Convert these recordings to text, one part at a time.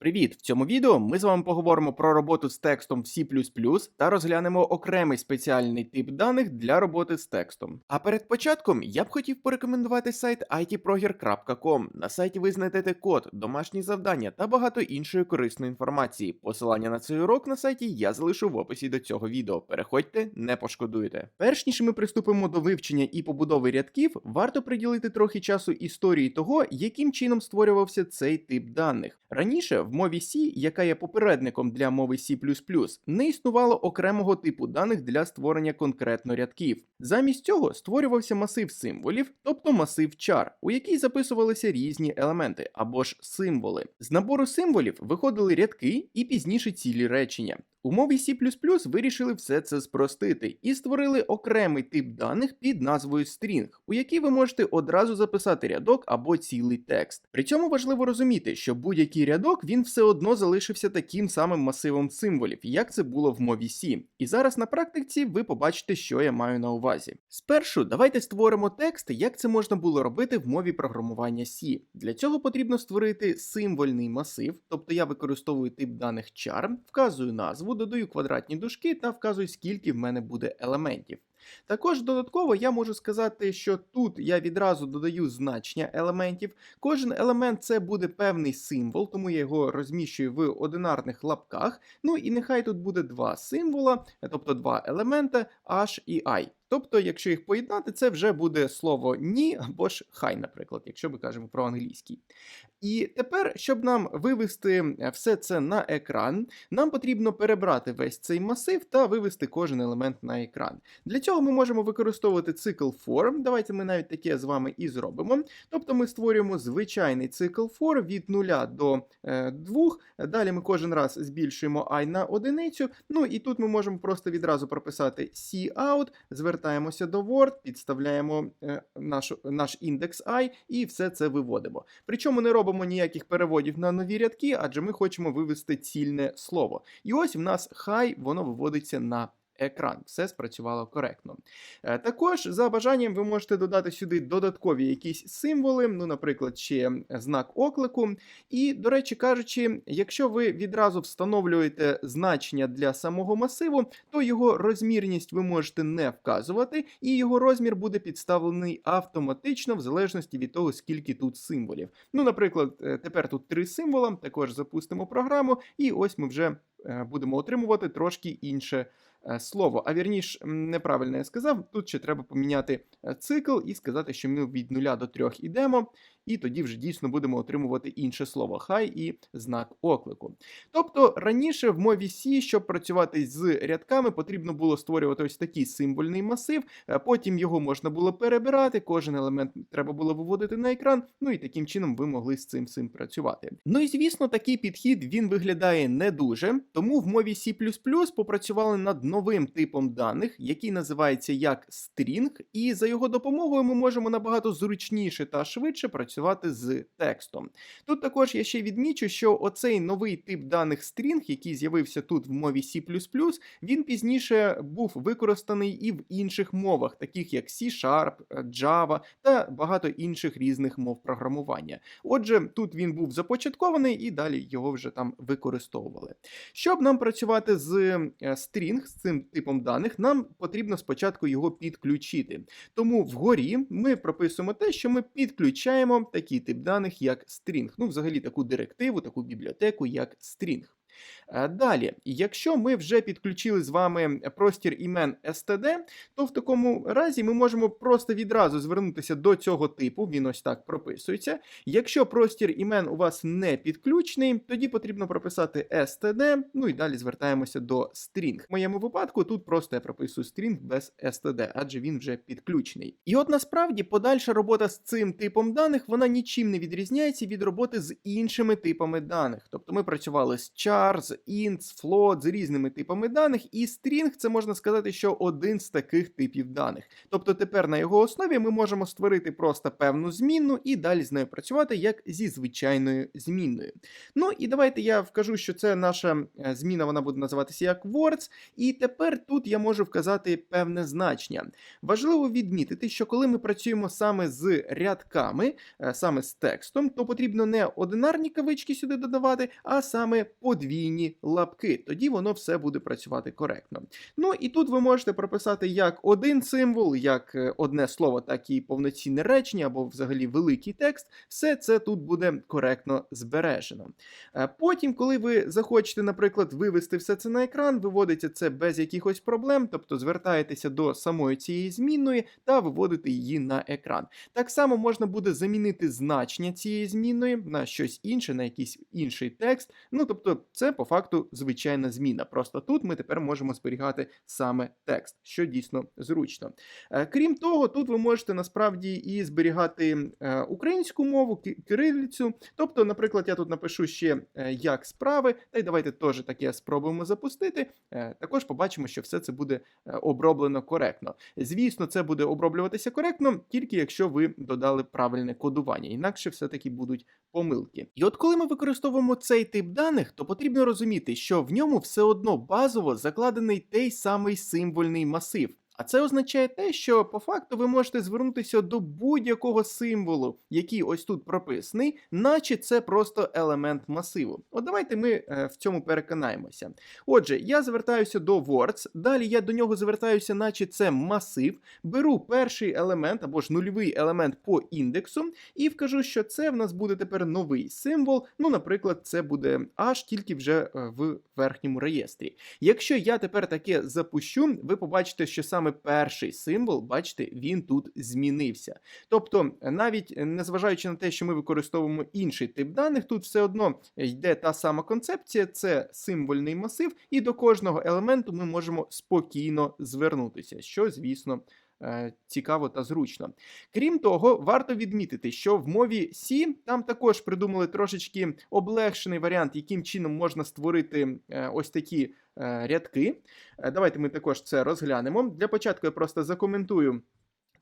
Привіт! В цьому відео ми з вами поговоримо про роботу з текстом в C++ та розглянемо окремий спеціальний тип даних для роботи з текстом. А перед початком я б хотів порекомендувати сайт itproger.com. На сайті ви знайдете код, домашні завдання та багато іншої корисної інформації. Посилання на цей урок на сайті я залишу в описі до цього відео. Переходьте, не пошкодуєте. Перш ніж ми приступимо до вивчення і побудови рядків, варто приділити трохи часу історії того, яким чином створювався цей тип даних. Раніше в мові C, яка є попередником для мови C++, не існувало окремого типу даних для створення конкретно рядків. Замість цього створювався масив символів, тобто масив чар, у який записувалися різні елементи або ж символи. З набору символів виходили рядки і пізніше цілі речення. У мові C++ вирішили все це спростити і створили окремий тип даних під назвою string, у який ви можете одразу записати рядок або цілий текст. При цьому важливо розуміти, що будь-який рядок він все одно залишився таким самим масивом символів, як це було в мові C. І зараз на практиці ви побачите, що я маю на увазі. Спершу давайте створимо текст, як це можна було робити в мові програмування C. Для цього потрібно створити символьний масив, тобто я використовую тип даних char, вказую назву, додаю квадратні дужки та вказую, скільки в мене буде елементів. Також додатково я можу сказати, що тут я відразу додаю значення елементів. Кожен елемент це буде певний символ, тому я його розміщую в одинарних лапках. Ну і нехай тут буде два символа, тобто два елемента H і I. Тобто, якщо їх поєднати, це вже буде слово ні або ж хай, наприклад, якщо ми кажемо про англійський. І тепер, щоб нам вивести все це на екран, нам потрібно перебрати весь цей масив та вивести кожен елемент на екран. Для цього ми можемо використовувати цикл for. Давайте ми навіть таке з вами і зробимо. Тобто ми створюємо звичайний цикл for від 0 до е, 2. Далі ми кожен раз збільшуємо і на одиницю. Ну і тут ми можемо просто відразу прописати cout, звертаємося до Word, підставляємо е, наш, наш індекс і і все це виводимо. Причому не робимо ніяких переводів на нові рядки, адже ми хочемо вивести цільне слово. І ось в нас хай воно виводиться на екран. Все спрацювало коректно. Е, Також за бажанням ви можете додати сюди додаткові якісь символи, ну, наприклад, ще знак оклику. І, до речі кажучи, якщо ви відразу встановлюєте значення для самого масиву, то його розмірність ви можете не вказувати, і його розмір буде підставлений автоматично, в залежності від того, скільки тут символів. Ну, наприклад, е, тепер тут три символа, також запустимо програму, і ось ми вже е, будемо отримувати трошки інше слово. А вірніш, неправильно я сказав, тут ще треба поміняти е, цикл і сказати, що ми від 0 до 3 йдемо, і тоді вже дійсно будемо отримувати інше слово хай і знак оклику. Тобто раніше в мові C, щоб працювати з рядками, потрібно було створювати ось такий символьний масив, е, потім його можна було перебирати, кожен елемент треба було виводити на екран, ну і таким чином ви могли з цим цим працювати. Ну і звісно, такий підхід він виглядає не дуже, тому в мові C++ попрацювали над новим типом даних, який називається як string, і за його допомогою ми можемо набагато зручніше та швидше працювати з текстом. Тут також я ще відмічу, що оцей новий тип даних string, який з'явився тут в мові C++, він пізніше був використаний і в інших мовах, таких як C-Sharp, Java та багато інших різних мов програмування. Отже, тут він був започаткований і далі його вже там використовували. Щоб нам працювати з е, string, з цим типом даних, нам потрібно спочатку його підключити. Тому вгорі ми прописуємо те, що ми підключаємо такий тип даних, як string. Ну, взагалі таку директиву, таку бібліотеку, як string. Е, Далі, якщо ми вже підключили з вами простір імен STD, то в такому разі ми можемо просто відразу звернутися до цього типу, він ось так прописується. Якщо простір імен у вас не підключений, тоді потрібно прописати STD, ну і далі звертаємося до string. В моєму випадку тут просто я прописую string без STD, адже він вже підключений. І от насправді подальша робота з цим типом даних вона нічим не відрізняється від роботи з іншими типами даних. Тобто ми працювали з char, chars, ints, float з різними типами даних, і string це можна сказати, що один з таких типів даних. Тобто тепер на його основі ми можемо створити просто певну змінну і далі з нею працювати як зі звичайною змінною. Ну і давайте я вкажу, що це наша е, зміна, вона буде називатися як words, і тепер тут я можу вказати певне значення. Важливо відмітити, що коли ми працюємо саме з рядками, е, саме з текстом, то потрібно не одинарні кавички сюди додавати, а саме подвійні лапки. Тоді воно все буде працювати коректно. Ну і тут ви можете прописати як один символ, як е, одне слово, так і повноцінне речення або взагалі великий текст. Все це тут буде коректно збережено. Е, Потім, коли ви захочете, наприклад, вивести все це на екран, виводиться це без якихось проблем, тобто звертаєтеся до самої цієї змінної та виводите її на екран. Так само можна буде замінити значення цієї змінної на щось інше, на якийсь інший текст. Ну тобто, це по факту звичайна зміна. Просто тут ми тепер можемо зберігати саме текст, що дійсно зручно. Е, Крім того, тут ви можете насправді і зберігати е, українську мову, ки- кирилицю. Тобто, наприклад, я тут напишу ще е, як справи, та й давайте теж таке спробуємо запустити. Також побачимо, що все це буде оброблено коректно. Звісно, це буде оброблюватися коректно, тільки якщо ви додали правильне кодування, інакше все-таки будуть помилки. І от коли ми використовуємо цей тип даних, то потрібно розуміти, що в ньому все одно базово закладений той самий символьний масив. А це означає те, що по факту ви можете звернутися до будь-якого символу, який ось тут прописаний, наче це просто елемент масиву. От давайте ми е, в цьому переконаємося. Отже, я звертаюся до words, далі я до нього звертаюся, наче це масив, беру перший елемент або ж нульовий елемент по індексу, і вкажу, що це в нас буде тепер новий символ. Ну, наприклад, це буде аж тільки вже е, в верхньому реєстрі. Якщо я тепер таке запущу, ви побачите, що саме перший символ, бачите, він тут змінився. Тобто, навіть незважаючи на те, що ми використовуємо інший тип даних, тут все одно йде та сама концепція, це символьний масив, і до кожного елементу ми можемо спокійно звернутися, що, звісно. Е, Цікаво та зручно. Крім того, варто відмітити, що в мові C там також придумали трошечки облегшений варіант, яким чином можна створити е, ось такі е, рядки. Давайте ми також це розглянемо. Для початку я просто закоментую.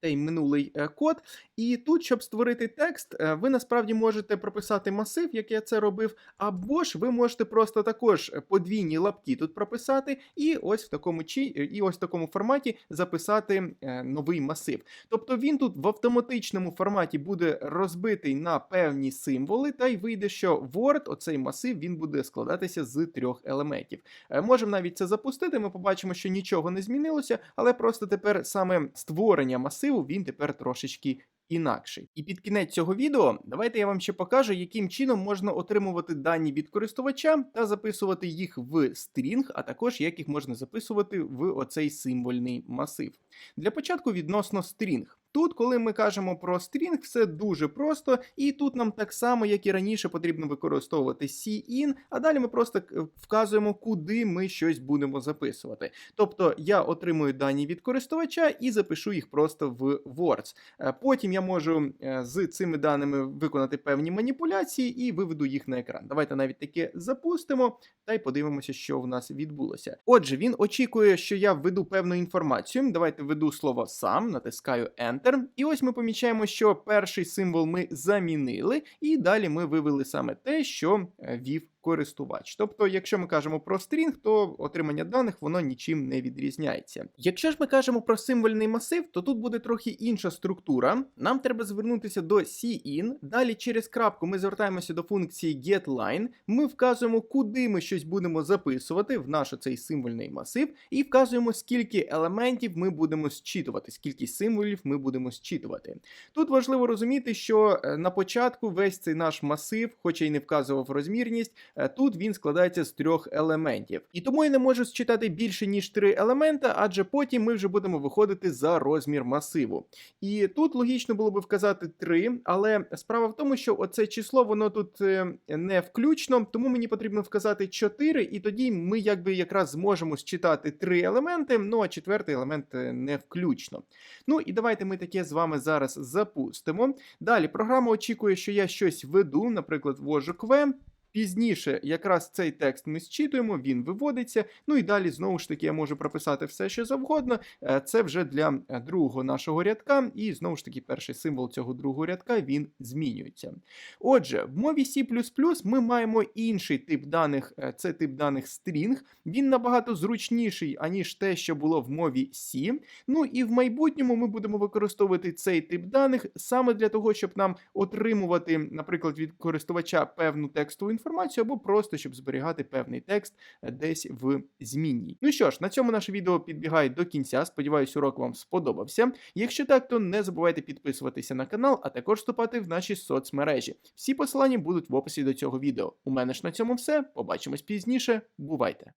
Той минулий е, код, і тут, щоб створити текст, е, ви насправді можете прописати масив, як я це робив, або ж ви можете просто також е, подвійні лапки тут прописати, і ось в такому чи і ось в такому форматі записати новий масив. Тобто він тут в автоматичному форматі буде розбитий на певні символи, та й вийде, що Word, оцей масив, він буде складатися з трьох елементів. Можемо навіть це запустити. Ми побачимо, що нічого не змінилося, але просто тепер саме створення масиву він тепер трошечки. Інакший. І під кінець цього відео давайте я вам ще покажу, яким чином можна отримувати дані від користувача та записувати їх в стрінг, а також як їх можна записувати в оцей символьний масив. Для початку відносно стрінг. Тут, коли ми кажемо про стрінг, все дуже просто, і тут нам так само, як і раніше, потрібно використовувати cin, а далі ми просто вказуємо, куди ми щось будемо записувати. Тобто я отримую дані від користувача і запишу їх просто в Words. Е, Потім я можу е, з цими даними виконати певні маніпуляції і виведу їх на екран. Давайте навіть таке запустимо та й подивимося, що в нас відбулося. Отже, він очікує, що я введу певну інформацію. Давайте введу слово сам, натискаю Enter. І ось ми помічаємо, що перший символ ми замінили, і далі ми вивели саме те, що е, вів користувач. Тобто, якщо ми кажемо про стрінг, то отримання даних воно нічим не відрізняється. Якщо ж ми кажемо про символьний масив, то тут буде трохи інша структура. Нам треба звернутися до cin, далі через крапку ми звертаємося до функції getLine, ми вказуємо, куди ми щось будемо записувати в наш цей символьний масив, і вказуємо, скільки елементів ми будемо зчитувати, скільки символів ми будемо зчитувати. Тут важливо розуміти, що е, на початку весь цей наш масив, хоча й не вказував розмірність, тут він складається з трьох елементів. І тому я не можу считати більше ніж три елемента, адже потім ми вже будемо виходити за розмір масиву. І тут логічно було би вказати 3, але справа в тому, що оце число воно тут е, не включно, тому мені потрібно вказати 4, і тоді ми якби якраз зможемо считати 3 елементи, ну а четвертий елемент е, не включно. Ну і давайте ми таке з вами зараз запустимо. Далі програма очікує, що я щось веду, наприклад, ввожу кве. Пізніше якраз цей текст ми зчитуємо, він виводиться. Ну і далі знову ж таки я можу прописати все, що завгодно. Е, Це вже для е, другого нашого рядка, і знову ж таки перший символ цього другого рядка він змінюється. Отже, в мові C ми маємо інший тип даних, е, це тип даних string. Він набагато зручніший, аніж те, що було в мові C. Ну і в майбутньому ми будемо використовувати цей тип даних саме для того, щоб нам отримувати, наприклад, від користувача певну текстову інформацію, або просто щоб зберігати певний текст е, десь в змінній. Ну що ж, на цьому наше відео підбігає до кінця. Сподіваюсь, урок вам сподобався. Якщо так, то не забувайте підписуватися на канал, а також вступати в наші соцмережі. Всі посилання будуть в описі до цього відео. У мене ж на цьому все. Побачимось пізніше. Бувайте!